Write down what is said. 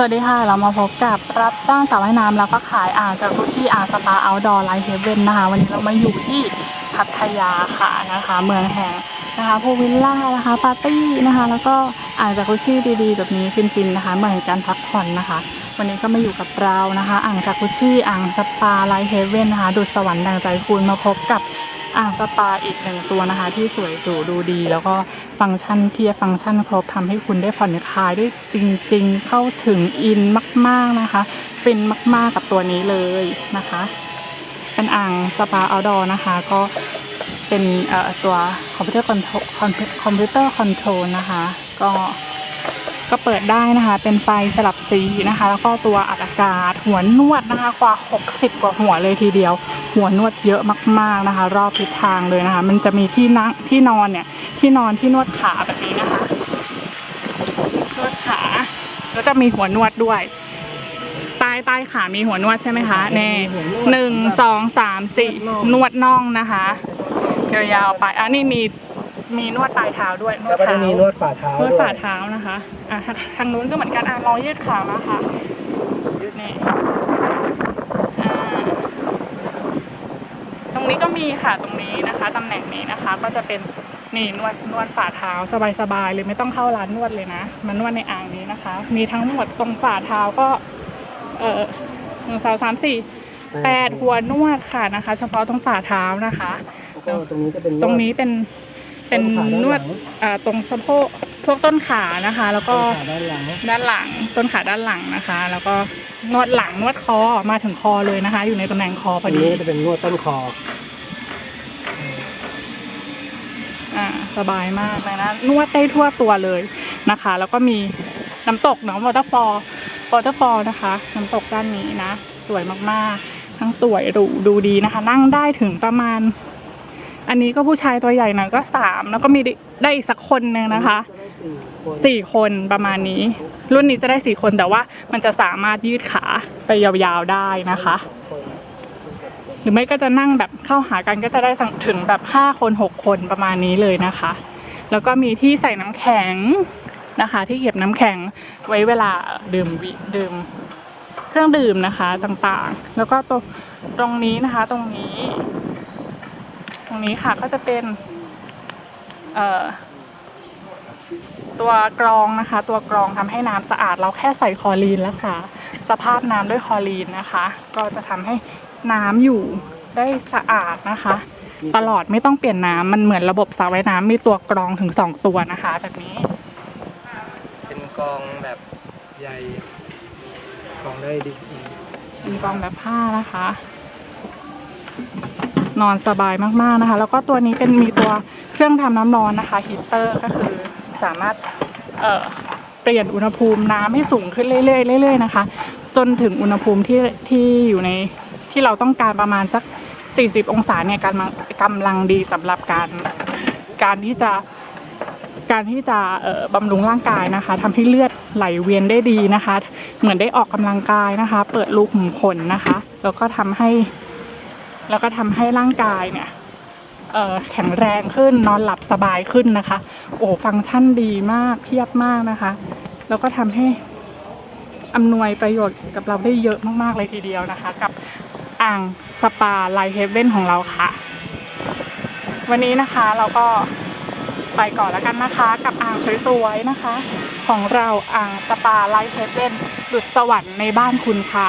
สวัสดีค่ะ เรามาพบกับรับจ้างสาวว่ายน้ำแล้วก็ขายอ่างจากรุที่อ่างสปาเอาดอร์ไลท์เฮเวนนะคะ วันนี้เรามาอยู่ที่พัทยาค่ะนะคะ เมืองแห่งนะคะพูวิลล่านะคะปาร์ตี้นะคะ แล้วก็อ่างจากรุที่ดีๆ แบบนี้ฟินๆนะคะเมืองแห่งการพักผ่อนนะคะ วันนี้ก็มาอยู่กับเรานะคะ อ่างจากรุที่อ่างสปาไลท์เฮเวนนะคะดุจสวรรค์ดังใจคุณมาพบกับ อ่างสปาอีกหนึ่งตัวนะคะ ที่สวยหรูดูดี แล้วก็ฟังก์ชันเพียบฟังก์ชันครบทำให้คุณได้ผ่อนคลายได้จริง ๆ เข้าถึงอินมาก ๆนะคะฟินมาก ๆกับตัวนี้เลยนะคะ เป็นอ่างสปาเอาดอร์นะคะ ก็เป็นตัวคอมพิวเตอร์คอนโทรคอมพิวเตอร์คอนโทรลนะคะ ก็ ก็เปิดได้นะคะ เป็นไฟสลับสีนะคะ แล้วก็ตัวอัดอากาศ หัวนวดนะคะกว่า 60 กว่าหัวเลยทีเดียว หัวนวดเยอะมากๆนะคะ รอบทิศทางเลยนะคะ มันจะมีที่นั่งที่นอนเนี่ยที่นอนที่นวดขาแบบนี้นะคะนวดขาแล้วจะมีหัวนวดด้วยใต้ใต้ขามีหัวนวดใช่ไหมคะแน่หนึ่งสองสามสี่นวดน่องนะคะยาวๆไปอะนี่มี มีนวดปลายเท้าด้วยนวแล้ดวก็เท้าจะมีนวดฝ่าเท้านวดด้วยฝ่าเท้านะคะอะทางทางนู้นก็เหมือนกันอะลองยืดขามาค่ะยืดนี่อ่าตรงนี้ก็มีค่ะตรงนี้นะคะตำแหน่งนี้นะคะ ก็จะเป็นนี่นวดนวดฝ่าเท้าสบายๆเลยไม่ต้องเข้าร้านนวดเลยนะมานวดในอ่างนี้นะคะ มีทั้งหมดตรงฝ่าเท้าก็ เออหนึ่งสองสามสี่แปดหัวนวดค่ะนะคะ เฉพาะตรงฝ่าเท้านะคะ แล้วก็ตรงนี้จะเป็นตรงนี้เป็น เป็นต้นขาด้านหลังนวดอ่าตรงสะโพกพวกต้นขานะคะ แล้วก็ขาด้านหลังด้านหลังต้นขาด้านหลังนะคะ แล้วก็นวดหลังนวดคอมาถึงคอเลยนะคะ อยู่ในตำแหน่งคอพอัอนดีนี้จะเป็นนวดต้นคออ่าสบายมากเลยนะนวดได้ทั่วตัวเลยนะคะ แล้วก็มีน้ำตกเนาะวอเตอร์ฟอลวอเตอร์ฟอลนะคะน้ำตกด้านนี้นะ สวยมากๆ ทั้งสวยหรูดูดีนะคะ นั่งได้ถึงประมาณ อันนี้ก็ผู้ชายตัวใหญ่หน่อยก็สามแล้วก็มีได้อีกสักคนหนึ่งนะคะสี่คนประมาณนี้ รุ่นนี้จะได้สี่คนแต่ว่ามันจะสามารถยืดขาไปยาวๆได้นะคะ หรือไม่ก็จะนั่งแบบเข้าหากันก็จะได้ถึงแบบห้าคนหกคนประมาณนี้เลยนะคะ แล้วก็มีที่ใส่น้ำแข็งนะคะ ที่เก็บน้ำแข็งไว้เวลาดื่มวิดื่มเครื่องดื่มนะคะต่างๆ แล้วก็ตรงตรงนี้นะคะตรงนี้ ตรงนี้ค่ะก็จะเป็นเอ่อตัวกรองนะคะ ตัวกรองทำให้น้ำสะอาด เราแค่ใส่คลอรีนรักษาสภาพน้ำด้วยคลอรีนนะคะ ก็จะทำให้น้ำอยู่ได้สะอาดนะคะ ตลอดไม่ต้องเปลี่ยนน้ำมันเหมือนระบบสระว่ายน้ำมีตัวกรองถึงสองตัวนะคะ แบบนี้ เป็นกองแบบใหญ่กองได้ดีเป็นกรองแบบผ้านะคะ นอนสบายมากๆนะคะ แล้วก็ตัวนี้เป็นมีตัวเครื่องทำน้ำร้อนนะคะฮีเตอร์ก็คือสามารถเเปลี่ยนอุณหภูมิน้ำให้สูงขึ้นเรื่อยๆเรื่อยๆนะคะ จนถึงอุณหภูมิที่ที่อยู่ในที่เราต้องการประมาณสัก 40 องศาเนี่ยกำลังกำลังดีสำหรับการการที่จะการที่จะบำรุงร่างกายนะคะทำให้เลือดไหลเวียนได้ดีนะคะ เหมือนได้ออกกำลังกายนะคะ เปิดรูขุมขนนะคะ แล้วก็ทำให้ แล้วก็ทำให้ร่างกายเนี่ยแข็งแรงขึ้นนอนหลับสบายขึ้นนะคะ โอ้ฟังก์ชันดีมากเพียบมากนะคะ แล้วก็ทำให้อำนวยประโยชน์กับเราได้เยอะมากๆเลยทีเดียวนะคะ กับอ่างสปาไลท์เฮเว่นของเราค่ะ วันนี้นะคะเราก็ไปก่อนแล้วกันนะคะ กับอ่างสวยๆนะคะ ของเราอ่างสปาไลท์เฮเว่นดุจสวรรค์ในบ้านคุณค่ะ